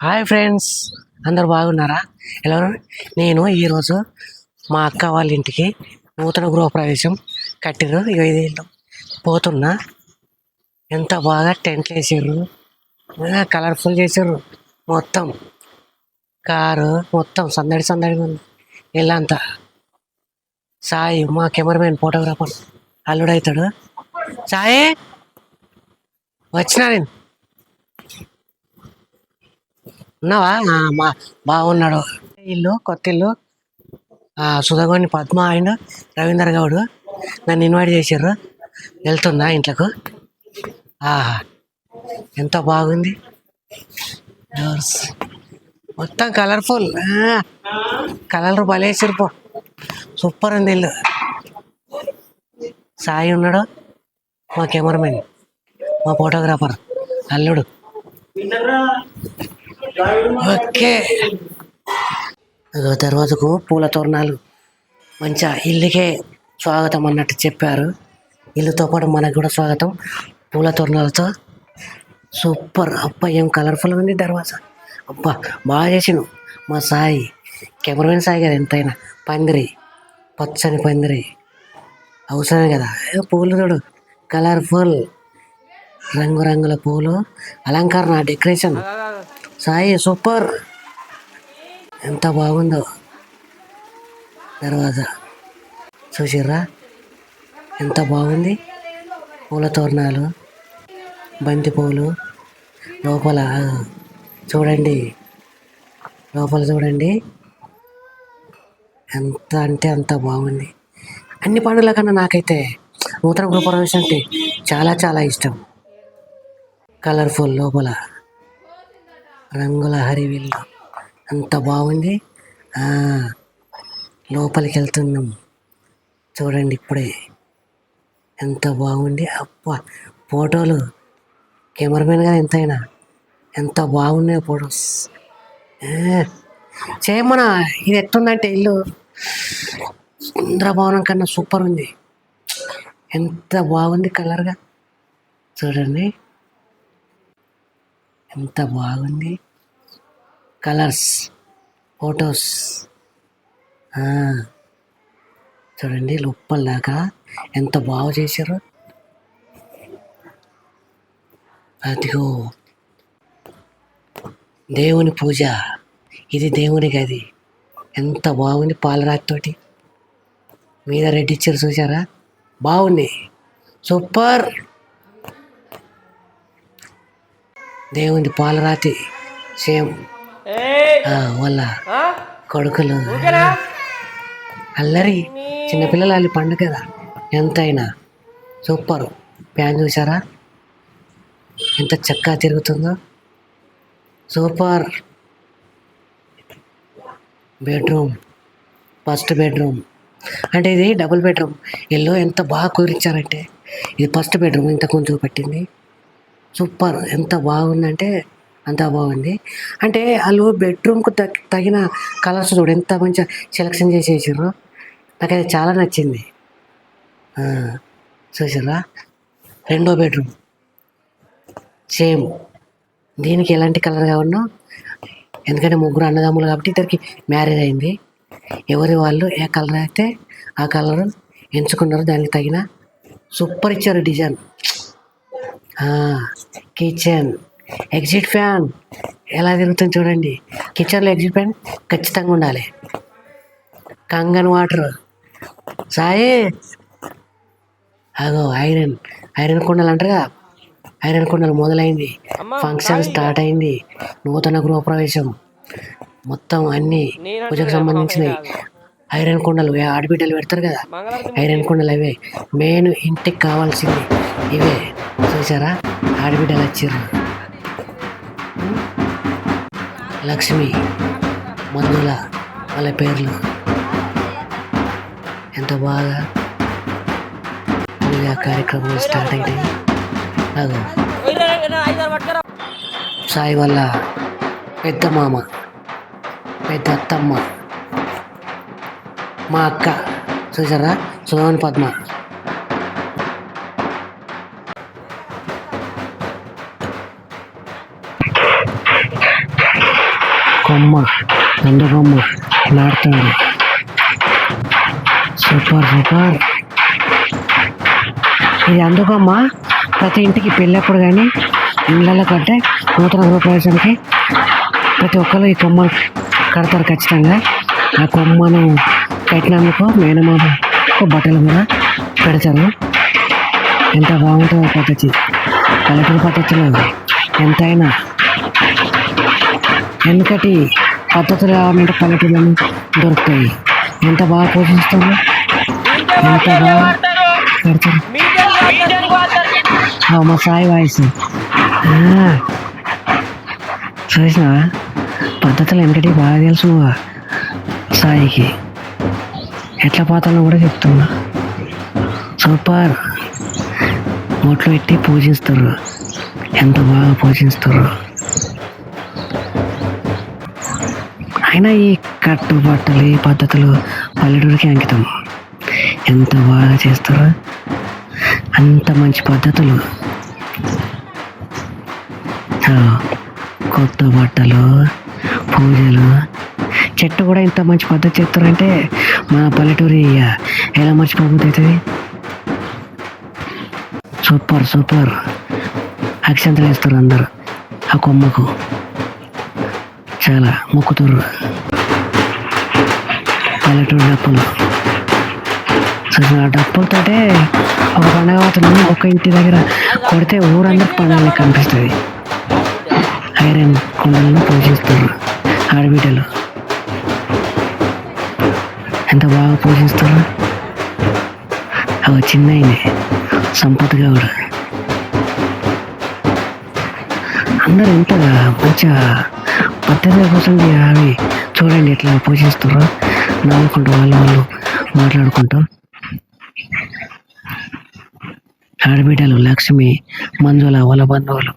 Hi friends అందరు బాగున్నారా? ఎలా నేను ఈరోజు మా అక్క వాళ్ళ ఇంటికి నూతన గృహప్రవేశం కట్టిరు ఇక పోతున్నా. ఎంత బాగా టెంట్లు వేసారు కలర్ఫుల్ చేసారు మొత్తం కారు మొత్తం సందడి సందడిగా ఉంది. ఇల్లంతా. సాయి మా కెమెరామెన్ ఫోటోగ్రాఫర్ అల్లుడవుతాడు సాయి వచ్చినా నేను. ఉన్నావా? మా బాగున్నాడు. ఇల్లు కొత్త ఇల్లు. ఆ, సుధగోని పద్మ అండ్ రవీందర్ గౌడ్. నన్ను ఇన్వైట్ చేశారు వెళ్తుందా ఇంట్లోకు? ఆహా ఎంత బాగుంది. డోర్స్ మొత్తం కలర్ఫుల్ కలర్ భలేసారు పో. సూపర్ ఉంది ఇల్లు. సాయి ఉన్నాడు. మా కెమెరామెన్ మా ఫోటోగ్రాఫర్ అల్లుడు. ఓకే. దర్వాజకు పూల తోరణాలు. మంచిగా ఇల్లుకే స్వాగతం అన్నట్టు చెప్పారు. ఇల్లుతో పాటు మనకు కూడా స్వాగతం. పూల తోరణాలతో. సూపర్. అబ్బా ఏం కలర్ఫుల్ ఉంది దర్వాజా. అబ్బా బాగా చేసిను మా సాయి. కెమెరామెన్ సాయి కదా ఎంతైనా. పందిరి. పచ్చని పందిరి. అవసరమే కదా. పూలు చూడు. కలర్ఫుల్ రంగురంగుల పూలు. అలంకరణ డెకరేషన్. సాయి సూపర్. ఎంత బాగుందో. దర్వాజా. చూసిర్రా? ఎంత బాగుంది. పూల తోరణాలు బంతి పూలు లోపల చూడండి. లోపల చూడండి. ఎంత అంటే అంత బాగుంది. అన్ని పండుగల కన్నా నాకైతే నూతన గృహప్రవేశం అంటే చాలా చాలా ఇష్టం. కలర్ఫుల్ లోపల. రంగుల హరివిల్లు. అంత బాగుంది. లోపలికి వెళ్తున్నాం చూడండి ఇప్పుడే. ఎంత బాగుంది. అబ్బా ఫోటోలు. కెమెరామెన్ కదా ఎంతైనా. ఎంత బాగున్నాయి ఫొటోస్. చేయమన? ఇది ఎట్టుందంటే ఇల్లు. ఇంద్రభవనం కన్నా సూపర్ ఉంది. ఎంత బాగుంది కలర్గా. చూడండి. ఎంత బాగుంది. కలర్స్ ఫొటోస్ చూడండి లుప్పల్లాగా ఎంత బాగా చేశారు. అదిగో. దేవుని పూజ. ఇది దేవుని గది. ఎంత బాగుంది పాలరాతితోటి మీద రెడ్ ఇచ్చారు చూసారా? బాగుంది. సూపర్. దేవుని పాలరాతి సేమ్ వాళ్ళ కొడుకులు. అల్లరి చిన్నపిల్లలు వాళ్ళ పండుగ కదా. ఎంతైనా సూపర్. ప్యాన్ చూసారా ఎంత చక్కగా తిరుగుతుందో. సూపర్. బెడ్రూమ్. First bedroom. అంటే ఇది డబుల్ బెడ్రూమ్. ఇల్లు ఎంత బాగా కుదిరించారంటే ఇది ఫస్ట్ బెడ్రూమ్ ఇంత కొంచెం పట్టింది సూపర్. ఎంత బాగుందంటే అంత బాగుంది. అంటే వాళ్ళు బెడ్రూమ్కు తగ్ తగిన కలర్స్ చూడు ఎంత మంచిగా సెలెక్షన్ చేసేసారు నాకైతే చాలా నచ్చింది. చూసారా రెండో బెడ్రూమ్. సేమ్. దీనికి ఎలాంటి కలర్ కావాలనో ఎందుకంటే ముగ్గురు అన్నదమ్ములు కాబట్టి ఇద్దరికి మ్యారేజ్ అయింది. ఎవరి వాళ్ళు ఏ కలర్ అయితే ఆ కలర్ ఎంచుకున్నారు దానికి తగిన సూపర్ ఇచ్చారు డిజైన్. కిచెన్. Exit fan. ఎలా తిరుగుతుంది చూడండి. కిచెన్లో ఎగ్జిట్ ఫ్యాన్ ఖచ్చితంగా ఉండాలి. Kangen water. సాయి అగో ఐరన్. ఐరన్ కుండలు అంటారుగా. ఐరన్ కుండలు మొదలైంది. ఫంక్షన్ స్టార్ట్ అయింది. నూతన గృహప్రవేశం. మొత్తం అన్ని పూజకు సంబంధించినవి. ఐరన్ కుండలు ఆడబిడ్డలు పెడతారు కదా. ఐరన్ కుండలు అవే. మెయిన్ ఇంటికి కావాల్సింది ఇవే. చూసారా? ఆడబిడ్డలు వచ్చారు లక్ష్మి మందుల వాళ్ళ పేర్లు. ఎంత బాగా పూజా కార్యక్రమాలు స్టార్ట్ అయినాయి అదో సాయి వల్ల పెద్ద మామ పెద్ద అత్తమ్మ మా అక్క. చూసారా? సుమన్ పద్మ. కొమ్మ అందుకొమ్మ నాటుతుంది సూపర్ సూపర్. ఇది అందుకమ్మ ప్రతి ఇంటికి పెళ్ళప్పుడు కానీ ఇళ్ళలో కంటే నూతన గృహప్రవేశానికి ప్రతి ఒక్కరు ఈ కొమ్మను కడతారు ఖచ్చితంగా. ఆ కొమ్మను కట్టినందుకు మేనమామకు బట్టలు కూడా పెడతారు. ఎంత బాగుంటుందో పద్ధతి. పల్లెటూరు పద్ధతిలో ఎంతైనా వెనుకటి పద్ధతులు కావాలంటే పల్లెటూళ్ళని దొరుకుతాయి. ఎంత బాగా పోషిస్తారు ఎంత బాగా పెడతారు. మా సాయి వాయిస్. చూసినావా పద్ధతులు వెనకటి బాగా తెలుసు సాయికి. ఎట్లా పోతానో కూడా చెప్తున్నా. సూపర్. బొట్లు పెట్టి పూజిస్తారు. ఎంత బాగా పూజిస్తారు. అయినా ఈ కట్టు బట్టలు ఈ పద్ధతులు పల్లెటూరికి అంకితం. ఎంత బాగా చేస్తారు? అంత మంచి పద్ధతులు. కొత్త బట్టలు పూజలు. చెట్టు కూడా ఇంత మంచి పద్ధతి చెప్తారంటే మన పల్లెటూరి ఇక ఎలా మర్చిపోతుంది అవుతుంది? Super super. అక్షంతలు వేస్తారు అందరు. ఆ కొమ్మకు. చాలా మొక్కుతురు. పల్లెటూరు డప్పులు. అసలు ఆ డప్పులతోటే ఒక పండగ అవుతుంది ఒక ఇంటి దగ్గర కొడితే ఊరందరూ పండగ కనిపిస్తుంది. ఐరన్ కొండలను పూజిస్తారు ఆడబిడ్డలు. ఎంత బాగా పూజిస్తారు? అవి చిన్న సంపత్ గౌడ్. అందరూ ఎంతగా మంచిగా పద్ధతి కోసం అవి చూడండి ఎట్లా పూజిస్తారో నవ్వుకుంటూ వాళ్ళు వాళ్ళు మాట్లాడుకుంటూ. ఆడబిడ్డలు లక్ష్మి మంజుల వాళ్ళ బంధువులు.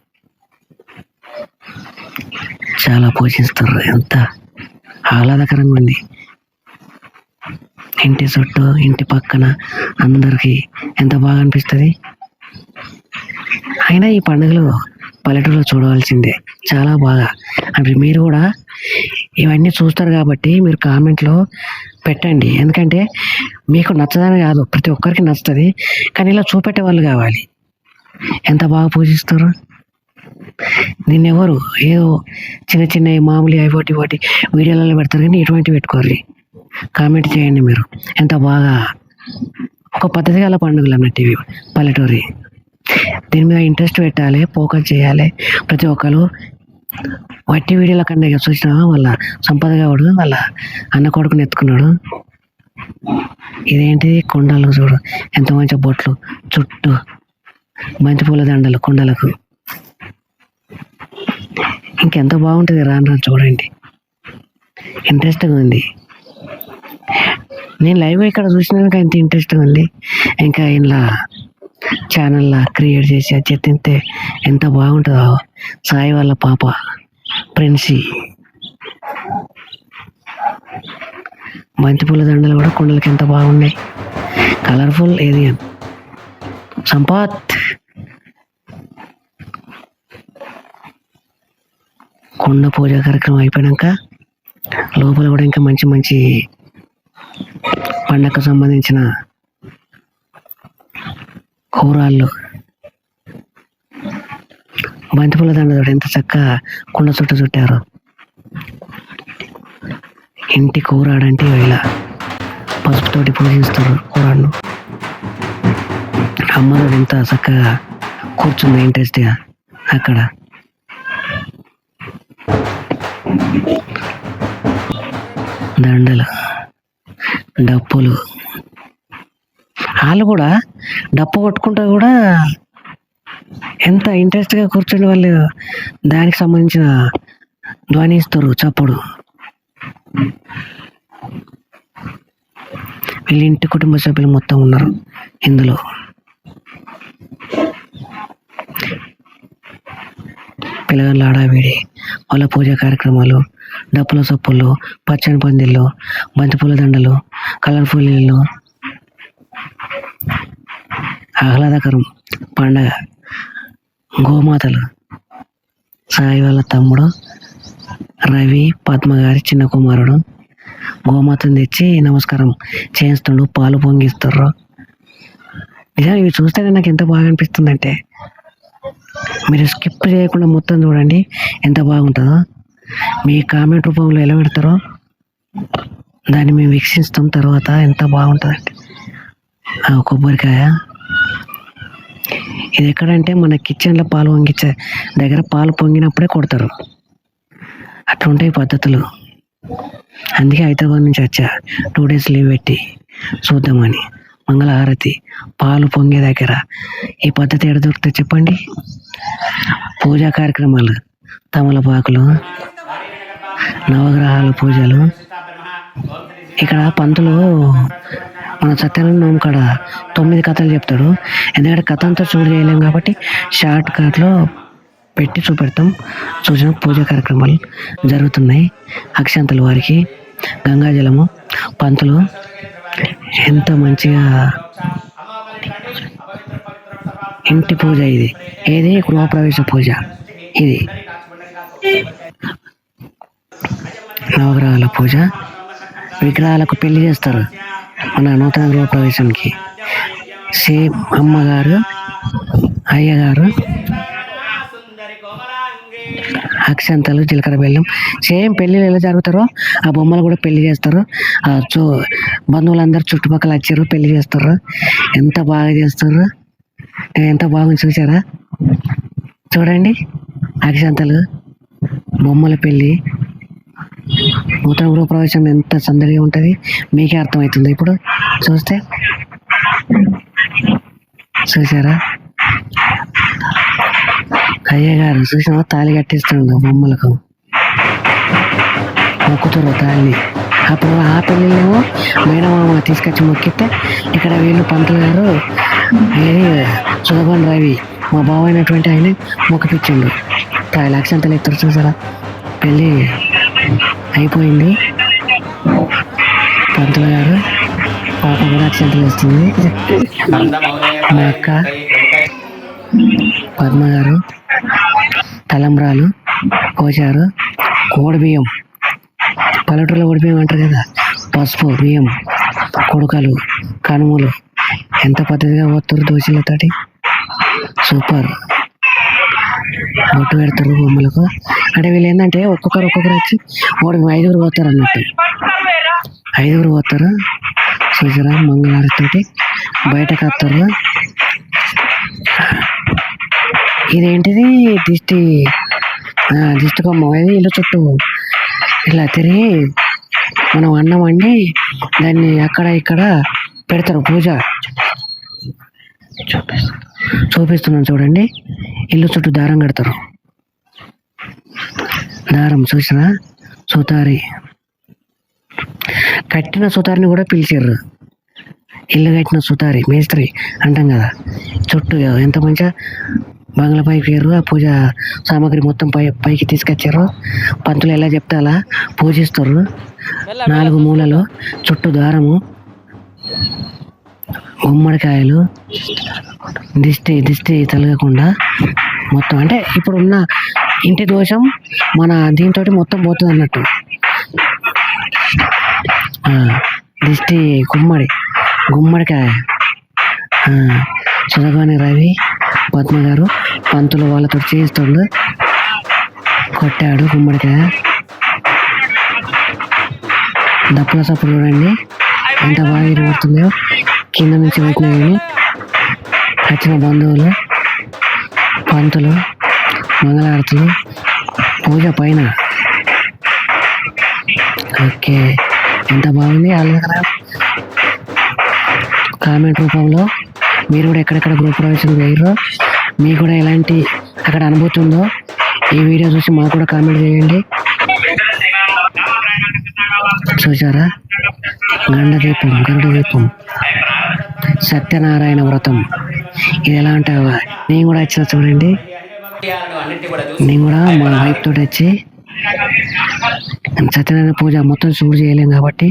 చాలా పూజిస్తారు ఎంత ఆహ్లాదకరంగా ఉంది. ఇంటి చుట్టూ ఇంటి పక్కన అందరికీ ఎంత బాగా అనిపిస్తుంది. అయినా ఈ పండుగలు పల్లెటూరులో చూడవలసిందే. చాలా బాగా. అంటే మీరు కూడా ఇవన్నీ చూస్తారు కాబట్టి మీరు కామెంట్లో పెట్టండి. ఎందుకంటే మీకు నచ్చదని కాదు ప్రతి ఒక్కరికి నచ్చుతుంది. కానీ ఇలా చూపెట్టే వాళ్ళు కావాలి. ఎంత బాగా పూజిస్తారు? దీన్ని ఎవరు ఏదో చిన్న చిన్న మామూలు అవి ఒకటి ఒకటి వీడియోలలో పెడతారు కానీ ఇటువంటి పెట్టుకోరు. కామెంట్ చేయండి మీరు. ఎంత బాగా ఒక పద్ధతి గల పండుగలు అన్నట్టు ఇవి పల్లెటూరి. దీని మీద ఇంట్రెస్ట్ పెట్టాలి పోకలు చేయాలి. ప్రతి ఒక్కరు వట్టి వీడియోల కన్నా చూసినా వాళ్ళ సంపద కావడు వాళ్ళ అన్న కొడుకుని ఎత్తుకున్నాడు. ఇదేంటి కొండలకు చూడు. ఎంత మంచి బొట్లు. చుట్టూ మంచి పూల దండలు కొండలకు. ఇంకెంత బాగుంటుంది రాను రాను చూడండి. ఇంట్రెస్ట్గా ఉంది. నేను లైవ్ ఇక్కడ చూసినాక ఎంత ఇంట్రెస్ట్గా ఉంది. ఇంకా ఇలా ఛానల్లా క్రియేట్ చేసి అది చెప్తే ఎంత బాగుంటుందో. సాయి వాళ్ళ పాప. ప్రిన్సీ. బంతిపూల దండలు కూడా కుండలకి ఎంత బాగున్నాయి. Colourful area Sampath. కుండ పూజ కార్యక్రమం అయిపోయాక లోపల కూడా ఇంకా మంచి మంచి పండగకు సంబంధించిన కూరాళ్ళు బంతిపూల దండ ఎంత చక్కగా కుండ చుట్టూ చుట్టారు. ఇంటి కూరాడంటే ఇలా పసుపుతోటి పూజిస్తారు కూరాడు అమ్మలో ఎంత చక్కగా కూర్చుంది ఇంట్రెస్ట్గా అక్కడ. దండలు డప్పులు. వాళ్ళు కూడా డప్పు కొట్టుకుంటా కూడా ఎంత ఇంట్రెస్ట్గా కూర్చుని వాళ్ళు దానికి సంబంధించిన ధ్వనిస్తారు చప్పుడు. వీళ్ళ ఇంటి కుటుంబ సభ్యులు మొత్తం ఉన్నారు ఇందులో. పిల్లగాళ్ళ ఆడావిడి వాళ్ళ పూజా కార్యక్రమాలు డప్పుల సొప్పులు పచ్చని పందిళ్ళు బంతిపూల దండలు కలర్ఫుల్ ఇళ్ళు ఆహ్లాదకరం. పండగ. గోమాతలు. సాయి వాళ్ళ తమ్ముడు రవి పద్మ గారి చిన్న కుమారుడు. గోమాతను తెచ్చి నమస్కారం చేయిస్తుండు పాలు పొంగిస్తుర్రు నిజంగా ఇవి చూస్తేనే నాకు ఎంత బాగా అనిపిస్తుందంటే మీరు స్కిప్ చేయకుండా మొత్తం చూడండి ఎంత బాగుంటుందో. మీ కామెంట్ రూపంలో ఎలా పెడతారో దాన్ని మేము వీక్షిస్తాం తర్వాత ఎంత బాగుంటుందంటే. ఆ కొబ్బరికాయ. ఇది ఎక్కడంటే మన కిచెన్లో పాలు పొంగించే దగ్గర పాలు పొంగినప్పుడే కొడతారు. అట్లుంటాయి పద్ధతులు. అందుకే హైదరాబాద్ నుంచి వచ్చా. టూ డేస్ లీవ్ పెట్టి చూద్దామని మంగళహారతి పాలు పొంగే దగ్గర. ఈ పద్ధతి ఎక్కడ దొరుకుతుంది చెప్పండి? పూజా కార్యక్రమాలు తమలపాకులు నవగ్రహాల పూజలు. ఇక్కడ పంతులు మన సత్యనారాయణ కాడ తొమ్మిది కథలు చెప్తాడు. ఎందుకంటే కథ అంతా చూడు చేయలేం కాబట్టి షార్ట్ కట్లో పెట్టి చూపెడతాం. చూసిన పూజ కార్యక్రమాలు జరుగుతున్నాయి. అక్షంతల వారికి గంగాజలము పంతులు ఎంత మంచిగా ఇంటి పూజ ఇది. ఏది? గృహప్రవేశ పూజ. ఇది. నవగ్రహాల పూజ. విగ్రహాలకు పెళ్ళి చేస్తారు. మన నూతన గృహప్రవేశానికి సేమ్ అమ్మగారు అయ్యగారు అక్షంతలు జీలకర్ర బెల్లం. సేమ్ పెళ్ళిళ్ళు ఎలా జరుగుతారో ఆ బొమ్మలు కూడా పెళ్ళి చేస్తారు. ఆ చూ బంధువులందరూ చుట్టుపక్కల వచ్చారు పెళ్ళి చేస్తారు. ఎంత బాగా చేస్తారు. ఎంత బాగుంది చూసారా? చూడండి అక్షంతలు బొమ్మల పెళ్ళి. నూతన గృహప్రవేశం ఎంత సందడిగా ఉంటుంది? మీకే అర్థమవుతుంది ఇప్పుడు. చూస్తే. చూసారా అయ్య గారు చూసినా తాళి కట్టిస్తుండు బొమ్మలకు. మొక్కుతారు తాళిని. అప్పుడు ఆ పెళ్ళినేమో మేనమామ తీసుకొచ్చి మొక్కితే ఇక్కడ వీళ్ళు పంతులు గారు ఏది? రవి మా బావ అయినటువంటి ఆయన మొక్కిపించిండు. తాళి లక్షంతలు ఎత్తురు చూసారా? పెళ్ళి అయిపోయింది. పంతుల గారు పాప కూడా అక్షంతలు వేస్తుంది. మా అక్క పద్మ గారు తలంబ్రాలు కోచారు కోడి బియ్యం. పల్లెటూరులో కోడి బియ్యం అంటారు కదా పసుపు బియ్యం కొడుకలు కనుమలు. ఎంత పద్ధతిగా పోతారు దోశలతోటి? సూపర్. బొట్టు పెడతారు బొమ్మలకు. అంటే వీళ్ళు ఏంటంటే ఒక్కొక్కరు ఒక్కొక్కరు వచ్చి ఓడి ఐదుగురు పోతారు అన్నట్టు. ఐదుగురు పోతారు? చూసారా? మంగళారతితోటి బయటకు వస్తారు ఇదేంటిది? దిష్టి దిష్టి కొమ్మ. ఇది ఇల్లు చుట్టూ. ఇలా తిరిగి మనం అన్నం వండి దాన్ని అక్కడ ఇక్కడ పెడతారు పూజ. చూపిస్తున్నాను చూడండి. ఇల్లు చుట్టూ దారం కడతారు. దారం చూసినా సుతారి. కట్టిన సుతారిని కూడా పిలిచారు. ఇల్లు కట్టిన సుతారి మేస్త్రి అంటాం కదా. చుట్టూ ఎంత మంచిగా బంగ్లా పైకి పోయారు ఆ పూజ సామాగ్రి మొత్తం పై పైకి తీసుకొచ్చారు. పంతులు ఎలా చెప్తే అలా పూజిస్తారు. నాలుగు మూలలో చుట్టూ దారము గుమ్మడికాయలు దిష్టి దిష్టి తొలగకుండా మొత్తం. అంటే ఇప్పుడున్న ఇంటి దోషం మన దీంతో మొత్తం పోతుంది అన్నట్టు. దిష్టి గుమ్మడి గుమ్మడికాయ. చదవని రవి పద్మ గారు పంతులు వాళ్ళతో చేస్తుండు కొట్టాడు గుమ్మడికాయ. దప్పుల సప్పుడు చూడండి. ఎంత బాగా పడుతుందో కింద నుంచి పెట్టినా కానీ వచ్చిన బంధువులు పంతులు మంగళారతులు పూజ పైన. ఓకే ఎంత బాగుంది అలాగే కామెంట్ రూపంలో మీరు కూడా ఎక్కడెక్కడ గ్రూప్ ప్రవేశం చేయరో మీకు కూడా ఎలాంటి అక్కడ అనుభూతి ఉందో ఈ వీడియో చూసి మాకు కూడా కామెంట్ చేయండి. చూసారా గండ దీపం గరుడ దీపం సత్యనారాయణ వ్రతం. ఇది ఎలా ఉంటావా నేను కూడా వచ్చిన చూడండి. నేను కూడా మా వైఫ్ తోటి వచ్చి సత్యనారాయణ పూజ మొత్తం చూడు చేయలేం కాబట్టి.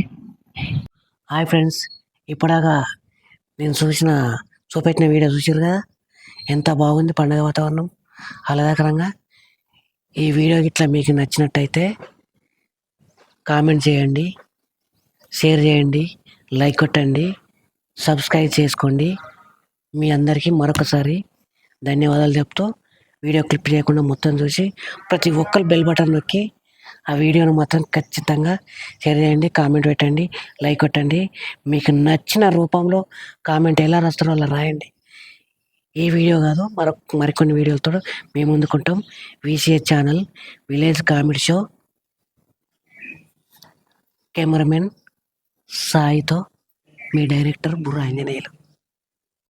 హాయ్ ఫ్రెండ్స్ ఇప్పటిదాకా నేను చూసిన చూపెట్టిన వీడియో చూసారు కదా? ఎంత బాగుంది పండగ వాతావరణం. ఆహ్లాదకరంగా. ఈ వీడియో ఇట్లా మీకు నచ్చినట్టయితే కామెంట్ చేయండి షేర్ చేయండి లైక్ కొట్టండి సబ్స్క్రైబ్ చేసుకోండి. మీ అందరికీ మరొకసారి ధన్యవాదాలు చెప్తూ వీడియో క్లిప్ చేయకుండా మొత్తం చూసి ప్రతి ఒక్కరు బెల్ బటన్ నొక్కి ఆ వీడియోను మాత్రం ఖచ్చితంగా షేర్ చేయండి కామెంట్ పెట్టండి లైక్ కొట్టండి. మీకు నచ్చిన రూపంలో కామెంట్ ఎలా రాస్తారో అలా రాయండి. ఈ వీడియో కాదు మరొక మరికొన్ని వీడియోలతో మేము ముందుకుంటాం VCS channel village comedy show. Cameraman సాయితో మీ డైరెక్టర్ బుర్రా ఆంజనేయులు